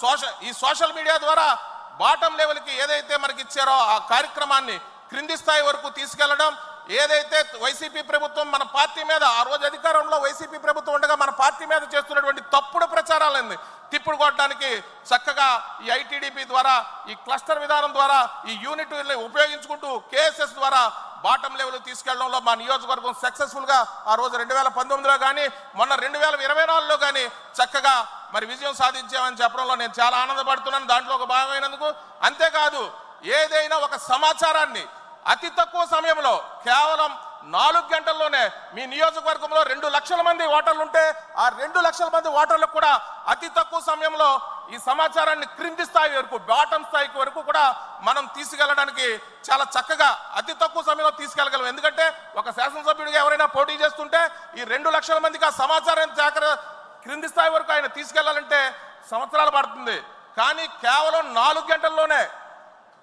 Social ఈ social media ద్వారా bottom లెవెల్కి ఏదైతే మనకి ఇచ్చారో ఆ కార్యక్రమాన్ని క్రింది స్థాయి వరకు తీసుకెళ్ళడం ఏదైతే వైసీపీ ప్రభుత్వం మన పార్టీ మీద ఆ రోజు అధికారంలో వైసీపీ ప్రభుత్వం ఉండగా మన పార్టీ మీద చేస్తున్నటువంటి తప్పుడు ప్రచారాలని తిప్పుడు కొట్టడానికి చక్కగా ఈ ఐటీడీపీ ద్వారా ఈ క్లస్టర్ విధానం ద్వారా ఈ యూనిట్ ఉపయోగించుకుంటూ కేఎస్ఎస్ ద్వారా బాటం లెవెల్ తీసుకెళ్ళడంలో మా నియోజకవర్గం సక్సెస్ఫుల్గా ఆ రోజు రెండు వేల పంతొమ్మిదిలో కానీ మొన్న రెండు వేల ఇరవై నాలుగులో కానీ చక్కగా మరి విజయం సాధించామని చెప్పడంలో నేను చాలా ఆనందపడుతున్నాను. దాంట్లో ఒక భాగమైనందుకు అంతేకాదు ఏదైనా ఒక సమాచారాన్ని అతి తక్కువ సమయంలో కేవలం నాలుగు గంటల్లోనే మీ నియోజకవర్గంలో రెండు లక్షల మంది ఓటర్లు ఉంటే ఆ రెండు లక్షల మంది ఓటర్లకు కూడా అతి తక్కువ సమయంలో ఈ సమాచారాన్ని క్రింది స్థాయి వరకు బాటం స్థాయికి వరకు కూడా మనం తీసుకెళ్ళడానికి చాలా చక్కగా అతి తక్కువ సమయంలో తీసుకెళ్ళగలం. ఎందుకంటే ఒక శాసనసభ్యుడిగా ఎవరైనా పోటీ చేస్తుంటే ఈ రెండు లక్షల మందికి ఆ సమాచారం సేకర క్రింది స్థాయి వరకు ఆయన తీసుకెళ్ళాలంటే సంవత్సరాలు పడుతుంది. కానీ కేవలం నాలుగు గంటల్లోనే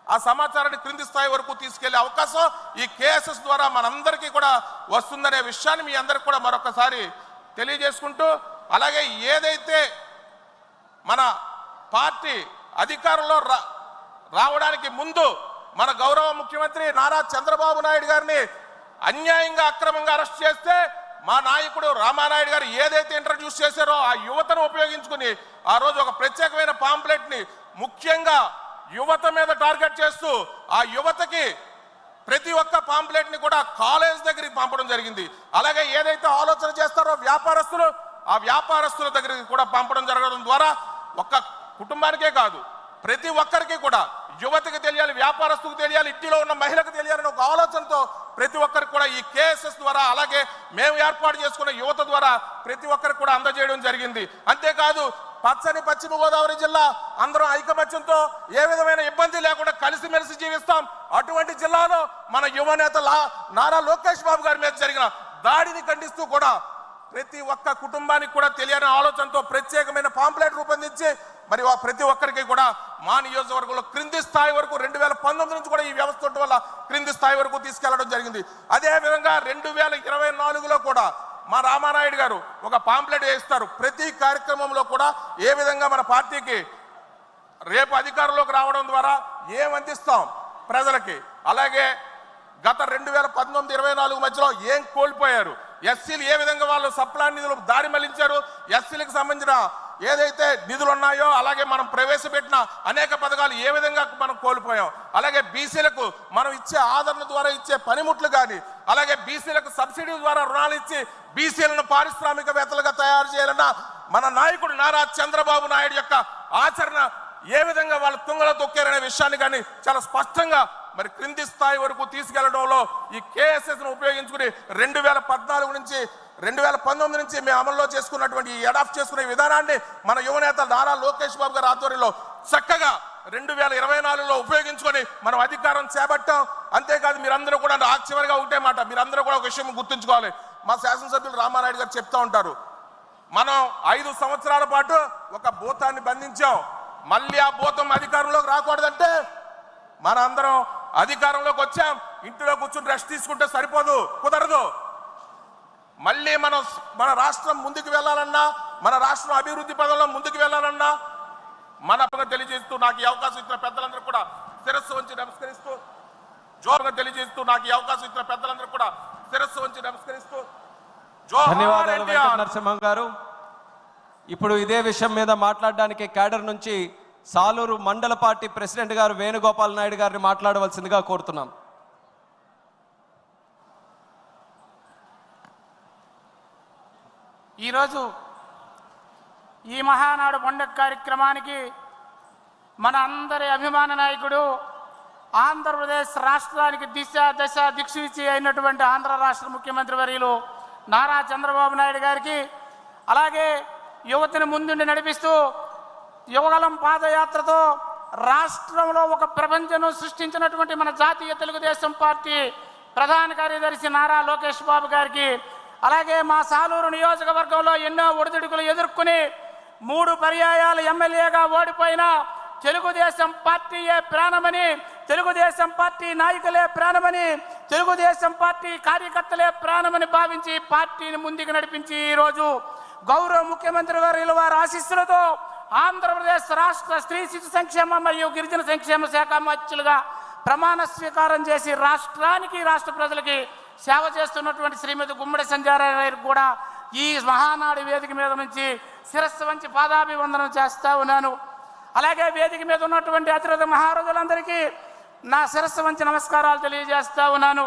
ఆ సమాచారాన్ని క్రింది స్థాయి వరకు తీసుకెళ్ళే అవకాశం ఈ కేఎస్ఎస్ ద్వారా మనందరికీ కూడా వస్తుందనే విషయాన్ని మీ అందరికి కూడా మరొకసారి తెలియజేసుకుంటూ అలాగే ఏదైతే మన పార్టీ అధికారంలో రా రావడానికి ముందు మన గౌరవ ముఖ్యమంత్రి నారా చంద్రబాబు నాయుడు గారిని అన్యాయంగా అక్రమంగా అరెస్ట్ చేస్తే మా నాయకుడు రామానాయుడు గారు ఏదైతే ఇంట్రడ్యూస్ చేశారో ఆ యువతను ఉపయోగించుకుని ఆ రోజు ఒక ప్రత్యేకమైన పాంప్లెట్ని ముఖ్యంగా యువత మీద టార్గెట్ చేస్తూ ఆ యువతకి ప్రతి ఒక్క పాంప్లెట్ని కూడా కాలేజ్ దగ్గరికి పంపడం జరిగింది. అలాగే ఏదైతే ఆలోచన చేస్తారో వ్యాపారస్తులు ఆ వ్యాపారస్తుల దగ్గరికి కూడా పంపడం జరగడం ద్వారా ఒక్క కుటుంబానికే కాదు ప్రతి ఒక్కరికి కూడా యువతకి తెలియాలి వ్యాపారస్తుకు తెలియాలి ఇంటిలో ఉన్న మహిళకు తెలియాలని ఒక ఆలోచనతో ప్రతి ఒక్కరికి కూడా ఈ కేఎస్ఎస్ ద్వారా అలాగే మేము ఏర్పాటు చేసుకున్న యువత ద్వారా ప్రతి ఒక్కరికి కూడా అందజేయడం జరిగింది. అంతేకాదు పచ్చని పశ్చిమ గోదావరి జిల్లా అందరం ఐకమత్యంతో ఏ విధమైన ఇబ్బంది లేకుండా కలిసిమెలిసి జీవిస్తాం. అటువంటి జిల్లాలో మన యువ నేత నారా లోకేష్ బాబు గారి మీద జరిగిన దాడిని ఖండిస్తూ కూడా ప్రతి ఒక్క కుటుంబానికి కూడా తెలియని ఆలోచనతో ప్రత్యేకమైన పాంప్లెట్ రూపొందించి మరి ప్రతి ఒక్కరికి కూడా మా నియోజకవర్గంలో క్రింది స్థాయి వరకు రెండు వేల పంతొమ్మిది నుంచి కూడా ఈ వ్యవస్థ వల్ల క్రింది స్థాయి వరకు తీసుకెళ్ళడం జరిగింది. అదే విధంగా రెండు వేల ఇరవై నాలుగులో కూడా మా రామానాయుడు గారు ఒక పాంప్లెట్ వేస్తారు. ప్రతి కార్యక్రమంలో కూడా ఏ విధంగా మన పార్టీకి రేపు అధికారంలోకి రావడం ద్వారా ఏం అందిస్తాం ప్రజలకి. అలాగే గత రెండు వేల పంతొమ్మిది ఇరవై నాలుగు మధ్యలో ఏం కోల్పోయారు? ఎస్సీలు ఏ విధంగా వాళ్ళు సప్లా నిధులు దారి మళ్ళించారు? ఎస్సీలకు సంబంధించిన ఏదైతే నిధులు ఉన్నాయో అలాగే మనం ప్రవేశపెట్టిన అనేక పథకాలు ఏ విధంగా మనం కోల్పోయాం? అలాగే బీసీలకు మనం ఇచ్చే ఆదరణ ద్వారా ఇచ్చే పనిముట్లు కానీ అలాగే బీసీలకు సబ్సిడీ ద్వారా రుణాలు ఇచ్చి బీసీలను పారిశ్రామికవేత్తలుగా తయారు చేయాలన్న మన నాయకుడు నారా చంద్రబాబు నాయుడు యొక్క ఆచరణ ఏ విధంగా వాళ్ళు తుంగలో తొక్కారనే విషయాన్ని కానీ చాలా స్పష్టంగా మరి క్రింది స్థాయి వరకు తీసుకెళ్ళడంలో ఈ కేఎస్ఎస్ను ఉపయోగించుకుని రెండు వేల పద్నాలుగు నుంచి రెండు వేల పంతొమ్మిది నుంచి మేము అమల్లో చేసుకున్నటువంటి ఎడాఫ్ చేసుకునే విధానాన్ని మన యువనేత నారా లోకేష్ బాబు గారి ఆధ్వర్యంలో చక్కగా రెండు వేల ఇరవై నాలుగులో ఉపయోగించుకొని మనం అధికారం చేపట్టాం. అంతేకాదు మీరందరూ కూడా ఆశ్చర్యంగా చివరిగా ఒకటే మాట మీరందరూ కూడా ఒక విషయం గుర్తుంచుకోవాలి. మా శాసనసభ్యులు రామానాయుడు గారు చెప్తా ఉంటారు. మనం ఐదు సంవత్సరాల పాటు ఒక భూతాన్ని బంధించాం. మళ్ళీ ఆ భూతం అధికారంలోకి రాకూడదంటే మన అందరం అధికారంలోకి వచ్చాం. ఇంటిలో కూర్చుని రెస్ట్ తీసుకుంటే సరిపోదు కుదరదు. మళ్ళీ మన మన రాష్ట్రం ముందుకు వెళ్ళాలన్నా మన రాష్ట్రం అభివృద్ధి పదంలో ముందుకు వెళ్ళాలన్నా మన తెలియజేస్తూ నాకు ఈ అవకాశం ఇచ్చిన పెద్దలందరూ కూడా శిరస్సు వంచి నమస్కరిస్తూ జోరుగా తెలియజేస్తూ నాకు ఈ అవకాశం ఇచ్చిన పెద్దలందరూ కూడా శిరస్సు వంచి నమస్కరిస్తూ నరసింహం గారు. ఇప్పుడు ఇదే విషయం మీద మాట్లాడడానికి కేడర్ నుంచి సాలూరు మండల పార్టీ ప్రెసిడెంట్ గారు వేణుగోపాల్ నాయుడు గారిని మాట్లాడవలసిందిగా కోరుతున్నాం. ఈరోజు ఈ మహానాడు పండుగ కార్యక్రమానికి మన అందరి అభిమాన నాయకుడు ఆంధ్రప్రదేశ్ రాష్ట్రానికి దిశ దశ దిక్సూచి అయినటువంటి ఆంధ్ర రాష్ట్ర ముఖ్యమంత్రి వర్యులు నారా చంద్రబాబు నాయుడు గారికి అలాగే యువతని ముందుండి నడిపిస్తూ యువగలం పాదయాత్రతో రాష్ట్రంలో ఒక ప్రపంచను సృష్టించినటువంటి మన జాతీయ తెలుగుదేశం పార్టీ ప్రధాన కార్యదర్శి నారా లోకేష్ బాబు గారికి అలాగే మా సాలూరు నియోజకవర్గంలో ఎన్నో ఒడిదుడుకులు ఎదుర్కొని మూడు పర్యాయాలు ఎమ్మెల్యేగా ఓడిపోయిన తెలుగుదేశం పార్టీయే ప్రాణమని తెలుగుదేశం పార్టీ నాయకులే ప్రాణమని తెలుగుదేశం పార్టీ కార్యకర్తలే ప్రాణమని భావించి పార్టీని ముందుకు నడిపించి ఈరోజు గౌరవ ముఖ్యమంత్రి వర్యుల వారి ఆశీస్సులతో ఆంధ్రప్రదేశ్ రాష్ట్ర స్త్రీ శిశు సంక్షేమ మరియు గిరిజన సంక్షేమ శాఖ మంత్రులుగా ప్రమాణ స్వీకారం చేసి రాష్ట్రానికి రాష్ట్ర ప్రజలకి సేవ చేస్తున్నటువంటి శ్రీమతి గుమ్మడి సంజారాయణ గారికి కూడా ఈ మహానాడు వేదిక మీద నుంచి శిరస్సు వంచి పాదాభివందనం చేస్తా ఉన్నాను. అలాగే వేదిక మీద ఉన్నటువంటి అతిరథ మహారాజులందరికీ నా శిరస్సు వంచి నమస్కారాలు తెలియజేస్తా ఉన్నాను.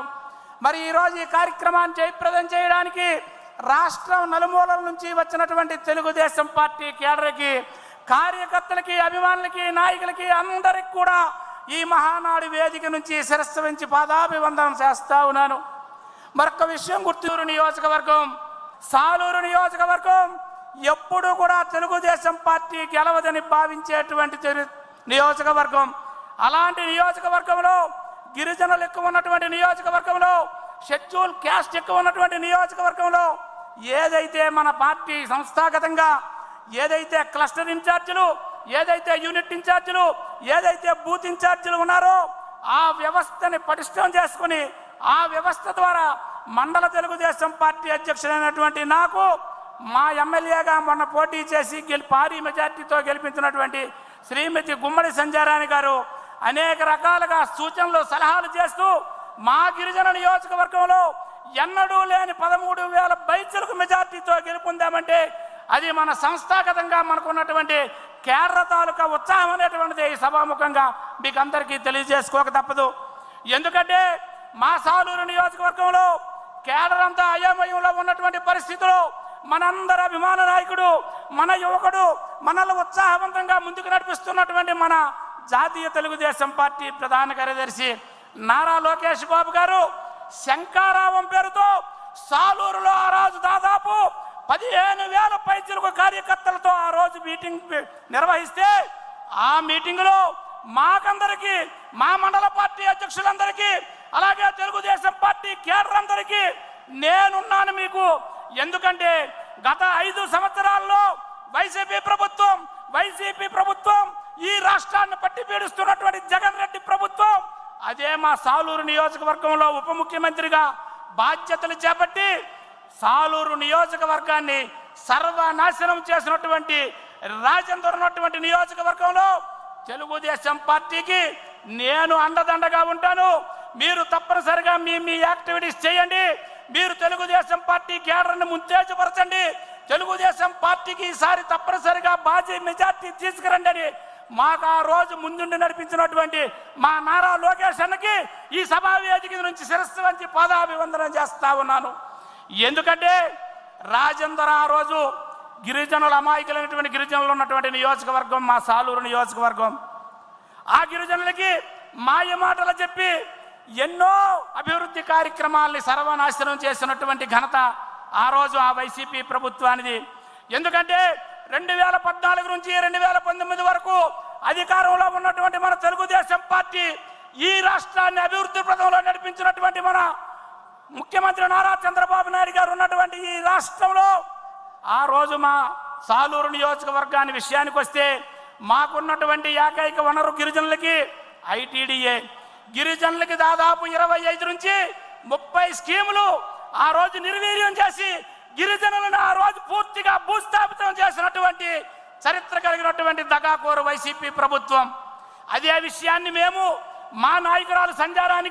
మరి ఈరోజు ఈ కార్యక్రమాన్ని జయప్రదం చేయడానికి రాష్ట్రం నలుమూలల నుంచి వచ్చినటువంటి తెలుగుదేశం పార్టీ కేడర్కి కార్యకర్తలకి అభిమానులకి నాయకులకి అందరికి కూడా ఈ మహానాడు వేదిక నుంచి శిరస్సు వంచి పాదాభివందనం చేస్తా ఉన్నాను. మరొక విషయం గుర్తూరు నియోజకవర్గం సాలూరు నియోజకవర్గం ఎప్పుడు కూడా తెలుగుదేశం పార్టీ గెలవదని భావించేటువంటి నియోజకవర్గం. అలాంటి నియోజకవర్గంలో గిరిజనులు ఎక్కువ ఉన్నటువంటి నియోజకవర్గంలో షెడ్యూల్ క్యాస్ట్ ఎక్కువ ఉన్నటువంటి నియోజకవర్గంలో ఏదైతే మన పార్టీ సంస్థాగతంగా ఏదైతే క్లస్టర్ ఇన్ఛార్జీలు ఏదైతే యూనిట్ ఇన్ఛార్జీలు ఏదైతే బూత్ ఇన్ఛార్జీలు ఉన్నారో ఆ వ్యవస్థని పటిష్టం చేసుకుని ఆ వ్యవస్థ ద్వారా మండల తెలుగుదేశం పార్టీ అధ్యక్షుడైనటువంటి నాకు మా ఎమ్మెల్యేగా మొన్న పోటీ చేసి గెలి భారీ మెజార్టీతో గెలిపించినటువంటి శ్రీమతి గుమ్మడి సంజారాణి గారు అనేక రకాలుగా సూచనలు సలహాలు చేస్తూ మా గిరిజన నియోజకవర్గంలో ఎన్నడూ లేని పదమూడు వేల బైచులకు మెజార్టీతో గెలుపొందామంటే అది మన సంస్థాగతంగా మనకున్నటువంటి కేరళ తాలూకా ఉత్సాహం అనేటువంటిది ఈ సభాముఖంగా మీకు అందరికీ తెలియజేసుకోక తప్పదు. ఎందుకంటే మా సాలూరు నియోజకవర్గంలో కేడర్ అంతా అయోమయంలో ఉన్నటువంటి పరిస్థితిలో మనందరి అభిమాన నాయకుడు మన యువకుడు మనల్ని ఉత్సాహవంతంగా ముందుకు నడిపిస్తున్నటువంటి మన జాతీయ తెలుగుదేశం పార్టీ ప్రధాన కార్యదర్శి నారా లోకేష్ బాబు గారు శంకారావం పేరుతో సాలూరులో ఆ రోజు దాదాపు పదిహేను వేల పైచులకు కార్యకర్తలతో ఆ రోజు మీటింగ్ నిర్వహిస్తే ఆ మీటింగ్లో మాకందరికీ మా మండల పార్టీ అధ్యక్షులందరికీ అలాగే తెలుగుదేశం పార్టీ కేడర్ అందరికీ నేనున్నాను మీకు. ఎందుకంటే గత ఐదు సంవత్సరాల్లో వైసీపీ ప్రభుత్వం వైసీపీ ప్రభుత్వం ఈ రాష్ట్రాన్ని పట్టి పీడిస్తున్నటువంటి జగన్ రెడ్డి ప్రభుత్వం అదే మా సాలూరు నియోజకవర్గంలో ఉప ముఖ్యమంత్రిగా బాధ్యతలు చేపట్టి సాలూరు నియోజకవర్గాన్ని సర్వనాశనం చేసినటువంటి రాజేందర్ ఉన్నటువంటి నియోజకవర్గంలో తెలుగుదేశం పార్టీకి నేను అండదండగా ఉంటాను. మీరు తప్పనిసరిగా మీ మీ యాక్టివిటీస్ చేయండి. మీరు తెలుగుదేశం పార్టీ కేడర్ని ముంతేజపరచండి తెలుగుదేశం పార్టీకి ఈసారి తప్పనిసరిగా బాజీ మెజార్టీ తీసుకురండి అని మాకు ఆ రోజు ముందుండి నడిపించినటువంటి మా నారా లోకేష్ అన్నకి ఈ సమావేదిక నుంచి శిరస్సు వంచి పాదాభివందనం చేస్తా ఉన్నాను. ఎందుకంటే రాజేందర్ ఆ రోజు గిరిజనుల అమాయకులైనటువంటి గిరిజనులు ఉన్నటువంటి నియోజకవర్గం మా సాలూరు నియోజకవర్గం. ఆ గిరిజనులకి మాయ మాటలు చెప్పి ఎన్నో అభివృద్ధి కార్యక్రమాల్ని సర్వనాశనం చేసినటువంటి ఘనత ఆ రోజు ఆ వైసీపీ ప్రభుత్వానిది. ఎందుకంటే రెండు వేల పద్నాలుగు నుంచి రెండు వేల పంతొమ్మిది వరకు అధికారంలో ఉన్నటువంటి మన తెలుగుదేశం పార్టీ ఈ రాష్ట్రాన్ని అభివృద్ధి పథంలో నడిపించినటువంటి మన ముఖ్యమంత్రి నారా చంద్రబాబు నాయుడు గారు ఉన్నటువంటి ఈ రాష్ట్రంలో ఆ రోజు మా సాలూరు నియోజకవర్గాన్ని విషయానికి వస్తే మాకున్నటువంటి ఏకైక వనరు గిరిజనులకి ఐటీడీఏ. గిరిజనులకి దాదాపు ఇరవై ఐదు నుంచి ముప్పై స్కీములు ఆ రోజు నిర్వీర్యం చేసి గిరిజనులను ఆ రోజు పూర్తిగా భూస్థాపితం చేసినటువంటి చరిత్ర కలిగినటువంటి దగాకోరు వైసీపీ ప్రభుత్వం. అదే విషయాన్ని మేము మా నాయకురాలు సంజారానికి